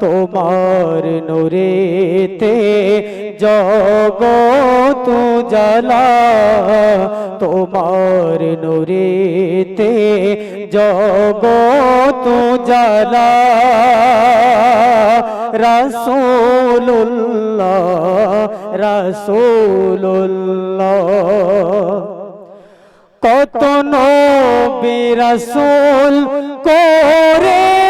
তোমার নূরেতে জগত জালা তোমার নূরেতে জগত জালা রাসূলুল্লাহ রাসূলুল্লাহ। কত নবী রাসূল করেছে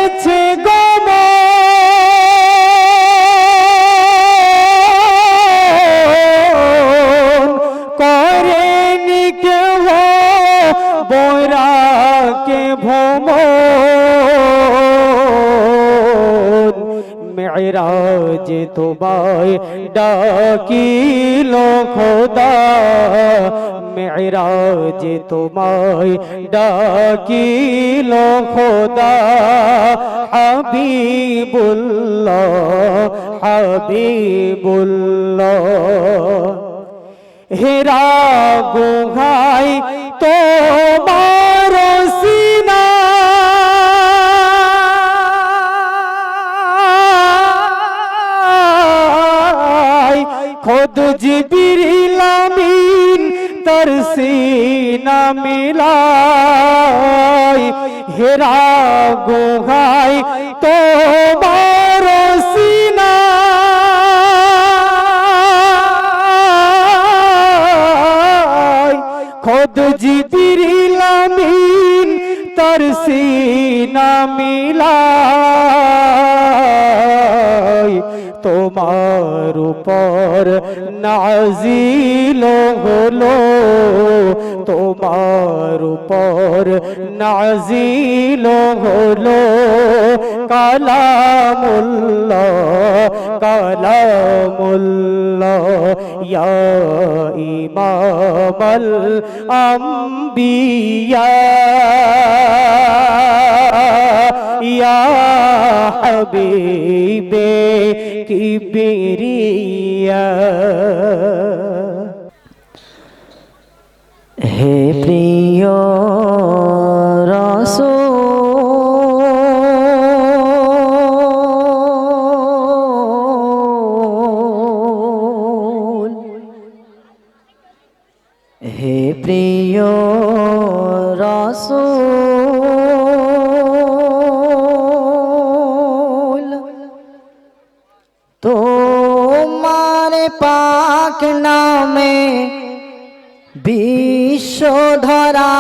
মেরাজ তোমায় ডাকিল খোদা মেরাজ তোমায় ডাকিল খোদা হাবিবুল্লাহ হাবিবুল্লাহ। হেরা গুহাই তোমার খোদ জিবিরিল আমিন তার সিনা মিলাই। হেরা গুহাই সিনা। খোদ জিবিরিল আমিন তার সিনা মিলাই। তোমার উপর নাজিল হলো। তোমার উপর নাজিল হলো। কালামুল্লাহ কালামুল্লাহ ইয়া ইমামাল আম্বিয়া ইয়া হাবিবে কিবরিয়া হে প্রিয় রসূল। হে প্রিয় রসূল। বিশ্বধরা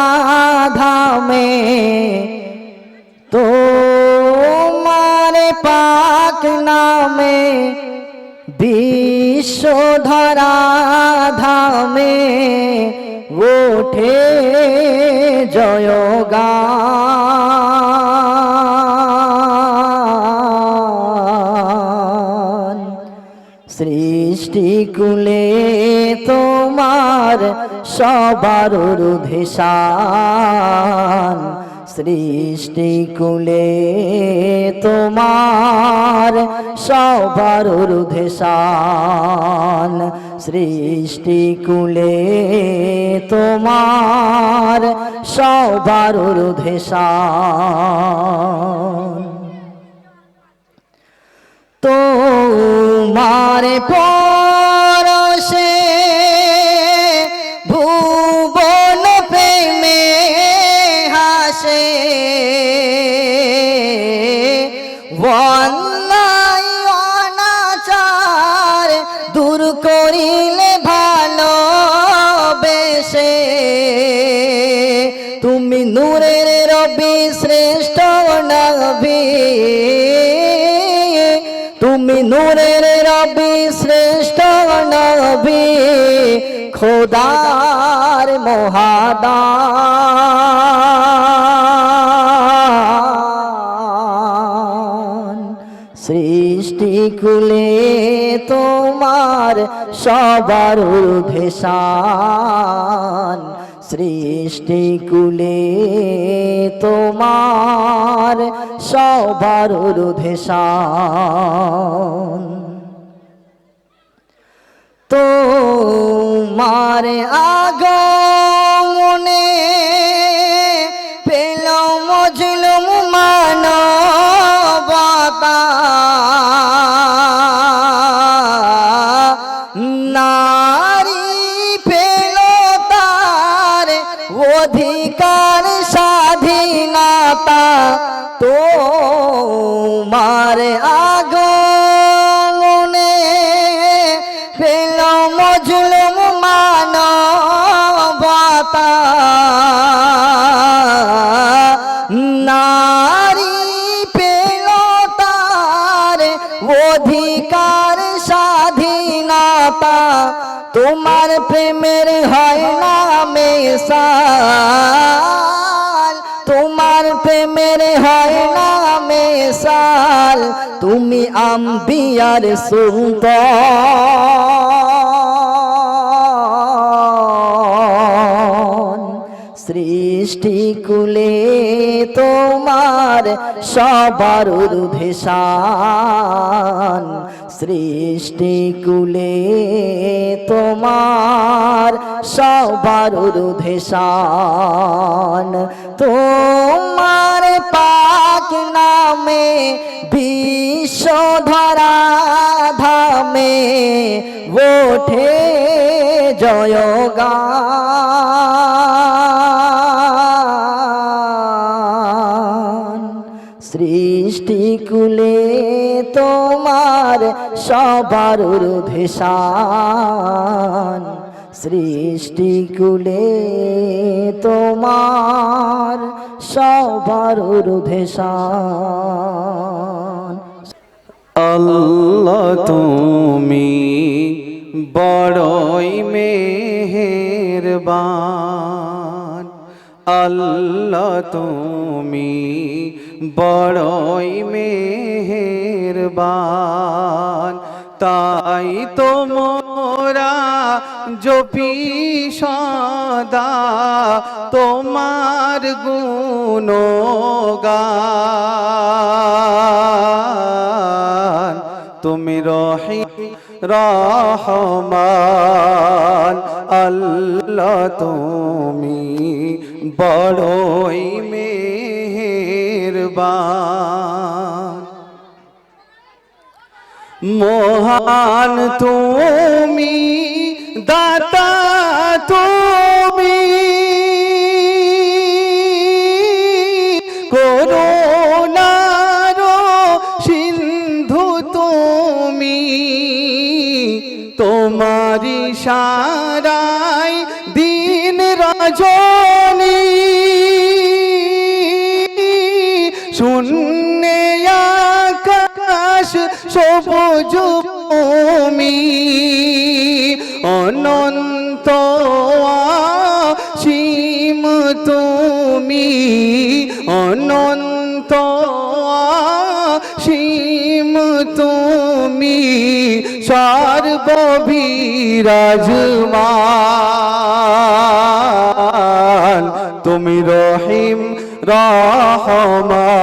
ধামে তোমার পাক নামে বিশ্বধরা ধামে ওঠে জয়গান। সৃষ্টি কুলে তোমার সবার ঊর্ধ্বেশান সৃষ্টি কুলে তোমার সবার ঊর্ধ্বেশান সৃষ্টি কুলে তোমার সবার ঊর্ধ্বেশান তোমার পরশে দূর করিলে ভালো বেশে তুমি নূরের রবি শ্রেষ্ঠ নবী। তুমি নূরের রবি শ্রেষ্ঠ নবী। খোদার মহাদান সৃষ্টি কুলে তোমার সবার ঊর্ধ্বেশান সৃষ্টি কুলে তোমার সবার ঊর্ধ্বেশান তোমার আগমনে পেল মজলুম নারী পেল অধিকার স্বাধীনতা। তোমার প্রেমের হয় না মেশাল। তোমার প্রেমের হয় না মেশাল। তুমি আম্বিয়ার সুলতান সৃষ্টি কুলে তোমার সবার ঊর্ধ্বেশান সৃষ্টি কুলে তোমার সবার ঊর্ধ্বেশান তোমার পাক নামে বিশ্বধরা ধামে ওঠে জয়গান। সৃষ্টি কুলে তোমার সবার ঊর্ধ্বেশান সৃষ্টি কুলে তোমার সবার ঊর্ধ্বেশান আল্লাহ তুমি বড়ই মেহেরবান। আল্লাহ তুমি বড়ই মেহেরবান। তাই তো মোরা জপি সদা তোমার গুণগান। তুমি রহি রহমান, আল্লাহ তুমি বড়ই মহান তুমি দাতা তুমি। করুণার সিন্ধু তুমি তোমারি সারাই দিন রজনী সবুজ ভূমি অনন্ত সীম তুমি অনন্ত সীম তুমি সর্ববিরাজমান তুমি রহিম রহমান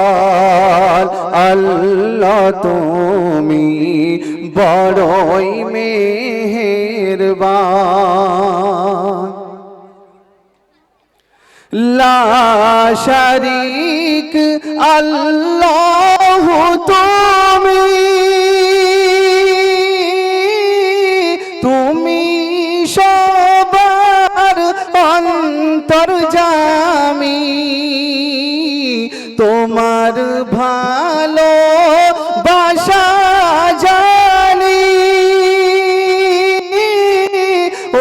আল্লাহ তুমি বড়ই মেহেরবান। লা শারিক আল্লাহ তুমি ভালো বাসা জানি।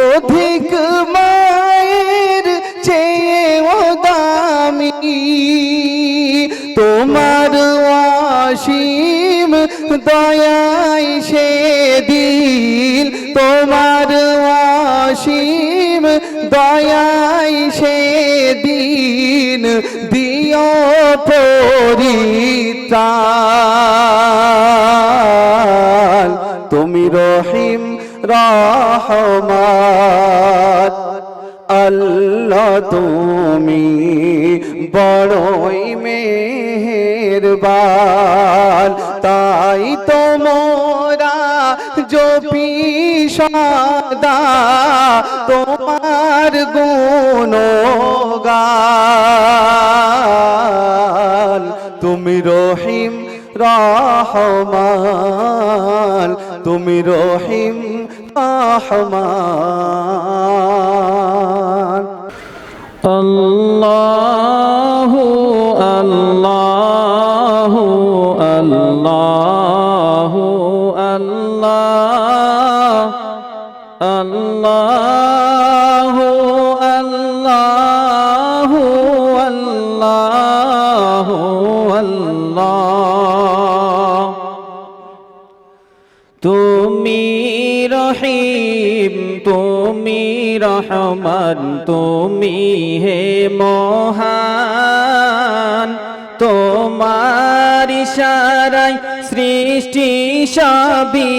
অধিক মায়ের চেয়েও দামি। তোমার অসীম দয়াই সে দিল তোমার অসীম দয়াই পরিত্রাণ। তুমি রহিম, রহমান। আল্লাহ, তুমি বড়ই মেহেরবান। তাই তো মোরা জপি সদা, তোমার গুণগান। রহমান তুমি রহিম রহমান। রহিম তুমি রহমান তুমি হে মহান। তোমার ইশারায় সৃষ্টি সবই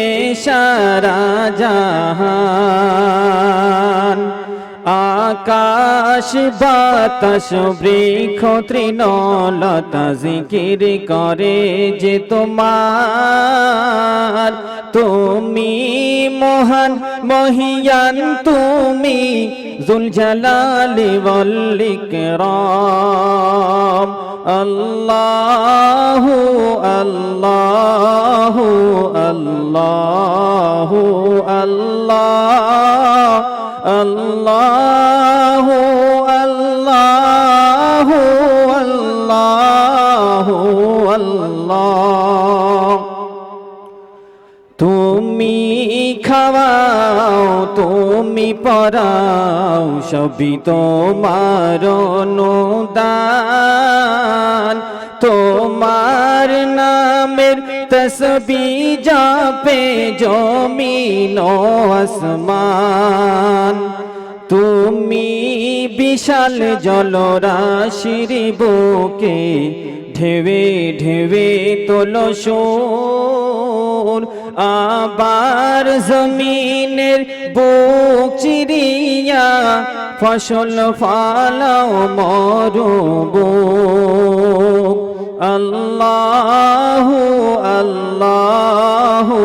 এ সারা জাহান। আকাশ, বাতাস, বৃক্ষ তৃণলতা জিকির করে যে তোমার। তুমি মহান মহিয়ান, তুমি জুলজালালি ওয়াল্লিকরাম আল্লাহু আল্লাহু আল্লাহু, আল্লাহ, আল্লাহু। পরাও সবই তোমার অনুদান। তোমার নামের তসবি যাপে জমিন আসমান। তুমি বিশাল জলরাশির বুকে ঢেবে ঢেবে তোলো সোর। আবার জমিনের বুক চিরিয়া ফসল ফালাও মরব। আল্লাহু আল্লাহু,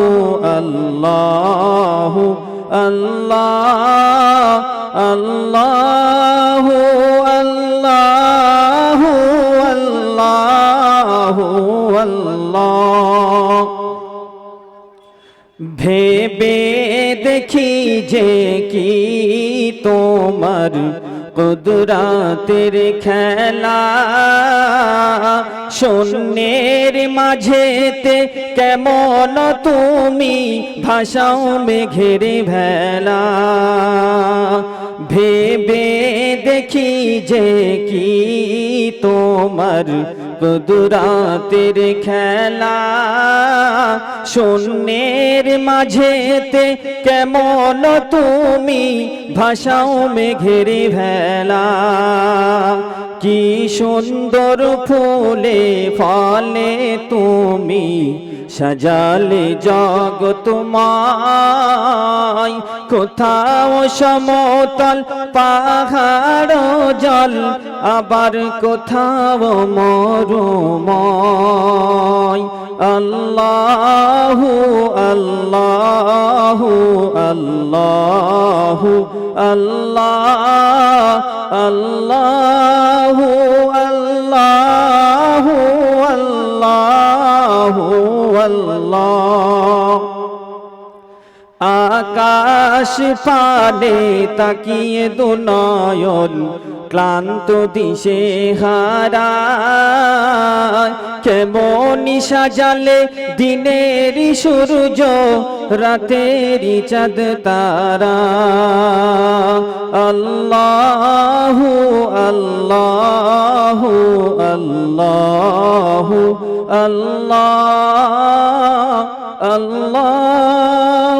আল্লাহ আল্লাহ। আল্লাহু আল্লাহু আল্লাহু আল্লাহ। ভেবে দেখি যে কি তোমার কুদরাতের খেলা। শূন্যের মাঝেতে কেমন তুমি ভাষাও মেঘের ভেলা। ভেবে দেখি যে কি তোমার কুদুরাতের খেলা শূন্যের মাঝেতে কেমন তুমি ভাষাও মেঘের ভেলা কি সুন্দর ফুলে ফলে তুমি সাজালে জগৎ মায় কোথাও সমতল পাহাড় জল, আবার কোথাও মরুময়। আল্লাহু আল্লাহু আল্লাহু, আল্লাহ। আল্লাহু আল্লাহ আল্লাহ আল্লাহ। আকাশ পানে তাকিয়ে দুনয়ন ক্লান্ত দিশে হারা কেমনি সাজালে দিনেরই সূর্য, রাতেরই চাঁদ, তারা। আল্লাহু আল্লাহু আল্লাহু, আল্লাহ আল্লাহ।